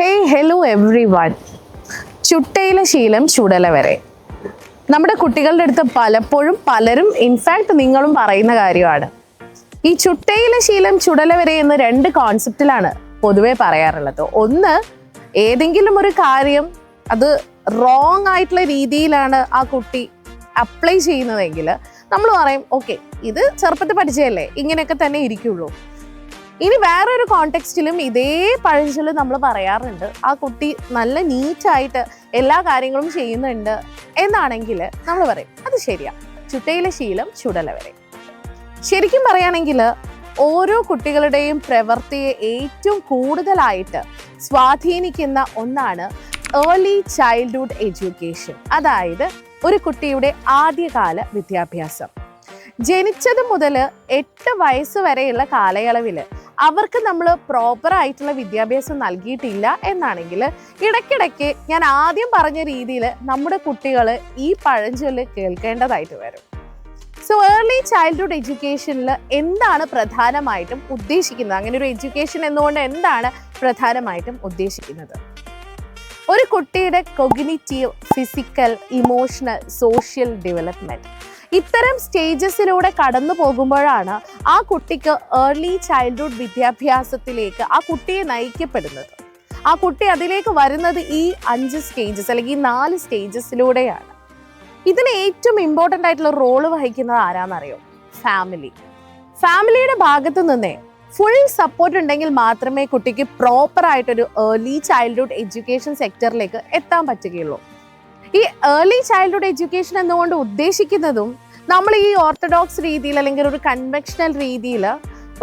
Hey hello everyone ചുട്ടയിലെ ശീലം ചുടല വരെ. നമ്മുടെ കുട്ടികളുടെ അടുത്ത് പലപ്പോഴും പലരും ഇൻഫാക്ട് നിങ്ങളും പറയുന്ന കാര്യമാണ്. ഈ ചുട്ടയിലെ ശീലം ചുടല വരെ എന്ന രണ്ട് കോൺസെപ്റ്റിലാണ് പൊതുവെ പറയാറുള്ളത്. ഒന്ന് ഏതെങ്കിലും ഒരു കാര്യം അത് റോങ് ആയിട്ടുള്ള രീതിയിലാണ് ആ കുട്ടി അപ്ലൈ ചെയ്യുന്നതെങ്കിൽ നമ്മൾ പറയും ഓക്കെ ഇത് ചെറുപ്പത്തിൽ പഠിച്ചതല്ലേ? ഇങ്ങനെയൊക്കെ തന്നെ ഇരിക്കുള്ളൂ. ഇനി വേറൊരു കോണ്ടെക്സ്റ്റിലും ഇതേ പഴഞ്ചൊൽ നമ്മൾ പറയാറുണ്ട്. ആ കുട്ടി നല്ല നീറ്റായിട്ട് എല്ലാ കാര്യങ്ങളും ചെയ്യുന്നുണ്ട് എന്നാണെങ്കിൽ നമ്മൾ പറയും അത് ശരിയാ. ചുട്ടയിലെ ശീലം ചുടല വരെ. ശരിക്കും പറയുകയാണെങ്കിൽ ഓരോ കുട്ടികളുടെയും പ്രവൃത്തിയെ ഏറ്റവും കൂടുതലായിട്ട് സ്വാധീനിക്കുന്ന ഒന്നാണ് ഏർലി ചൈൽഡ്ഹുഡ് എഡ്യൂക്കേഷൻ അതായത് ഒരു കുട്ടിയുടെ ആദ്യകാല വിദ്യാഭ്യാസം. ജനിച്ചത് മുതൽ എട്ട് വയസ്സ് വരെയുള്ള കാലയളവിൽ അവർക്ക് നമ്മൾ പ്രോപ്പർ ആയിട്ടുള്ള വിദ്യാഭ്യാസം നൽകിയിട്ടില്ല എന്നാണെങ്കിൽ ഇടയ്ക്കിടയ്ക്ക് ഞാൻ ആദ്യം പറഞ്ഞ രീതിയിൽ നമ്മുടെ കുട്ടികൾ ഈ പഴഞ്ചൊല്ല് കേൾക്കേണ്ടതായിട്ട് വരും. സോ ഏർലി ചൈൽഡ്ഹുഡ് എഡ്യൂക്കേഷനിൽ എന്താണ് പ്രധാനമായിട്ടും ഉദ്ദേശിക്കുന്നത്? അങ്ങനെ ഒരു എഡ്യൂക്കേഷൻ എന്നുകൊണ്ട് എന്താണ് പ്രധാനമായിട്ടും ഉദ്ദേശിക്കുന്നത്? ഒരു കുട്ടിയുടെ cognitive physical emotional social development ഇത്തരം സ്റ്റേജസിലൂടെ കടന്നു പോകുമ്പോഴാണ് ആ കുട്ടിക്ക് ഏർലി ചൈൽഡ്ഹുഡ് വിദ്യാഭ്യാസത്തിലേക്ക് ആ കുട്ടിയെ നയിക്കപ്പെടുന്നത്. ആ കുട്ടി അതിലേക്ക് വരുന്നത് ഈ അഞ്ച് സ്റ്റേജസ് അല്ലെങ്കിൽ ഈ നാല് സ്റ്റേജസിലൂടെയാണ് ഇതിന് ഏറ്റവും ഇമ്പോർട്ടന്റ് ആയിട്ടുള്ള റോൾ വഹിക്കുന്നത് ആരാന്നറിയോ? ഫാമിലി ഫാമിലിയുടെ ഭാഗത്ത് നിന്നേ ഫുൾ സപ്പോർട്ട് ഉണ്ടെങ്കിൽ മാത്രമേ കുട്ടിക്ക് പ്രോപ്പർ ആയിട്ടൊരു ഏർലി ചൈൽഡ്ഹുഡ് എഡ്യൂക്കേഷൻ സെക്ടറിലേക്ക് എത്താൻ പറ്റുകയുള്ളൂ. ഈ ഏർലി ചൈൽഡ്ഹുഡ് എഡ്യൂക്കേഷൻ എന്നുകൊണ്ട് ഉദ്ദേശിക്കുന്നതും നമ്മൾ ഈ ഓർത്തഡോക്സ് രീതിയിൽ അല്ലെങ്കിൽ ഒരു കൺവെൻഷണൽ രീതിയിൽ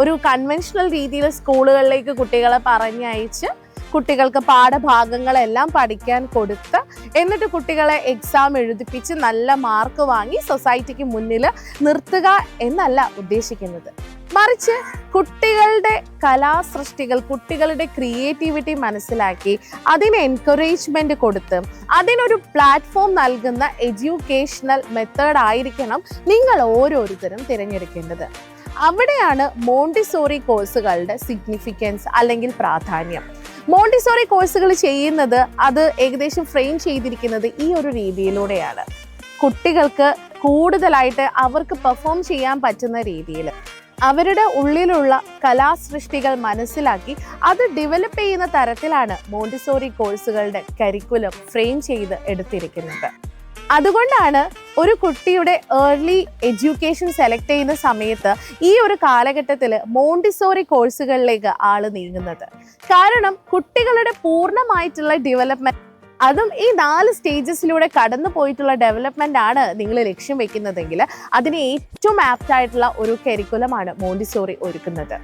ഒരു കൺവെൻഷണൽ രീതിയിൽ സ്കൂളുകളിലേക്ക് കുട്ടികളെ പറഞ്ഞയച്ച് കുട്ടികൾക്ക് പാഠഭാഗങ്ങളെല്ലാം പഠിക്കാൻ കൊടുത്ത് എന്നിട്ട് കുട്ടികളെ എക്സാം എഴുതിപ്പിച്ച് നല്ല മാർക്ക് വാങ്ങി സൊസൈറ്റിക്ക് മുന്നിൽ നിർത്തുക എന്നല്ല ഉദ്ദേശിക്കുന്നത്. മറിച്ച് കുട്ടികളുടെ കലാസൃഷ്ടികൾ കുട്ടികളുടെ ക്രിയേറ്റിവിറ്റി മനസ്സിലാക്കി അതിന് എൻകറേജ്മെന്റ് കൊടുത്ത് അതിനൊരു പ്ലാറ്റ്ഫോം നൽകുന്ന എഡ്യൂക്കേഷണൽ മെത്തേഡ് ആയിരിക്കണം നിങ്ങൾ ഓരോരുത്തരും തിരഞ്ഞെടുക്കേണ്ടത്. അവിടെയാണ് മോണ്ടിസോറി കോഴ്സുകളുടെ സിഗ്നിഫിക്കൻസ് അല്ലെങ്കിൽ പ്രാധാന്യം. മോണ്ടിസോറി കോഴ്സുകൾ ചെയ്യുന്നത് അത് ഏകദേശം ഫ്രെയിം ചെയ്തിരിക്കുന്നത് ഈ ഒരു രീതിയിലൂടെയാണ്. കുട്ടികൾക്ക് കൂടുതലായിട്ട് അവർക്ക് പെർഫോം ചെയ്യാൻ പറ്റുന്ന രീതിയിൽ അവരുടെ ഉള്ളിലുള്ള കലാസൃഷ്ടികൾ മനസ്സിലാക്കി അത് ഡെവലപ്പ് ചെയ്യുന്ന തരത്തിലാണ് മോണ്ടിസോറി കോഴ്സുകളുടെ കരിക്കുലം ഫ്രെയിം ചെയ്ത് എടുത്തിരിക്കുന്നത്. അതുകൊണ്ടാണ് ഒരു കുട്ടിയുടെ ഏർലി എഡ്യൂക്കേഷൻ സെലക്ട് ചെയ്യുന്ന സമയത്ത് ഈ ഒരു കാലഘട്ടത്തിൽ മോണ്ടിസോറി കോഴ്സുകളിലേക്ക് ആൾ നീങ്ങുന്നത്. കാരണം കുട്ടികളുടെ പൂർണമായിട്ടുള്ള ഡെവലപ്മെന്റ് അതും ഈ നാല് സ്റ്റേജസിലൂടെ കടന്നു പോയിട്ടുള്ള ഡെവലപ്മെന്റ് ആണ് നിങ്ങൾ ലക്ഷ്യം വെക്കുന്നതെങ്കിൽ അതിന് ഏറ്റവും ആപ്റ്റ് ആയിട്ടുള്ള ഒരു കരിക്കുലമാണ് മോണ്ടിസോറി ഒരുക്കുന്നത്.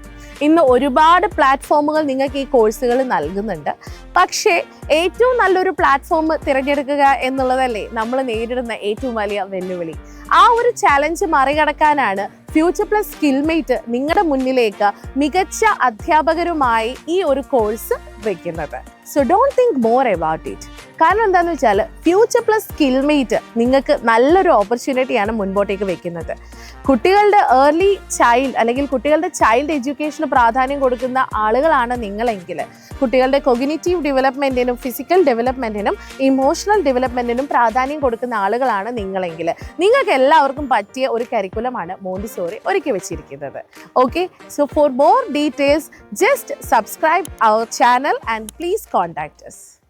ഇന്ന് ഒരുപാട് പ്ലാറ്റ്ഫോമുകൾ നിങ്ങൾക്ക് ഈ കോഴ്സുകൾ നൽകുന്നുണ്ട്. പക്ഷേ ഏറ്റവും നല്ലൊരു പ്ലാറ്റ്ഫോം തിരഞ്ഞെടുക്കുക എന്നുള്ളതല്ലേ നമ്മൾ നേരിടുന്ന ഏറ്റവും വലിയ വെല്ലുവിളി. ആ ഒരു ചലഞ്ച് മറികടക്കാനാണ് ഫ്യൂച്ചർ പ്ലസ് സ്കിൽമേറ്റ് നിങ്ങളുടെ മുന്നിലേക്ക് മികച്ച അധ്യാപകരുമായി ഈ ഒരു കോഴ്സ് വയ്ക്കുന്നത് so don't think more about it കാരണം എന്താന്ന് വെച്ചാൽ ഫ്യൂച്ചർ പ്ലസ് സ്കിൽമേറ്റ് നിങ്ങൾക്ക് നല്ലൊരു ഓപ്പർച്യൂണിറ്റിയാണ് മുൻപോട്ടേക്ക് വെക്കുന്നത്. കുട്ടികളുടെ ഏർലി ചൈൽഡ് അല്ലെങ്കിൽ കുട്ടികളുടെ ചൈൽഡ് എഡ്യൂക്കേഷന് പ്രാധാന്യം കൊടുക്കുന്ന ആളുകളാണ് നിങ്ങളെങ്കിൽ കുട്ടികളുടെ കൊഗിനേറ്റീവ് ഡെവലപ്മെന്റിനും ഫിസിക്കൽ ഡെവലപ്മെന്റിനും ഇമോഷണൽ ഡെവലപ്മെന്റിനും പ്രാധാന്യം കൊടുക്കുന്ന ആളുകളാണ് നിങ്ങളെങ്കിൽ. നിങ്ങൾക്ക് എല്ലാവർക്കും പറ്റിയ ഒരു കരിക്കുലമാണ് മോണ്ടിസോറി ഒരുക്കി വെച്ചിരിക്കുന്നത്. Okay so for more details just subscribe our channel and please contact us.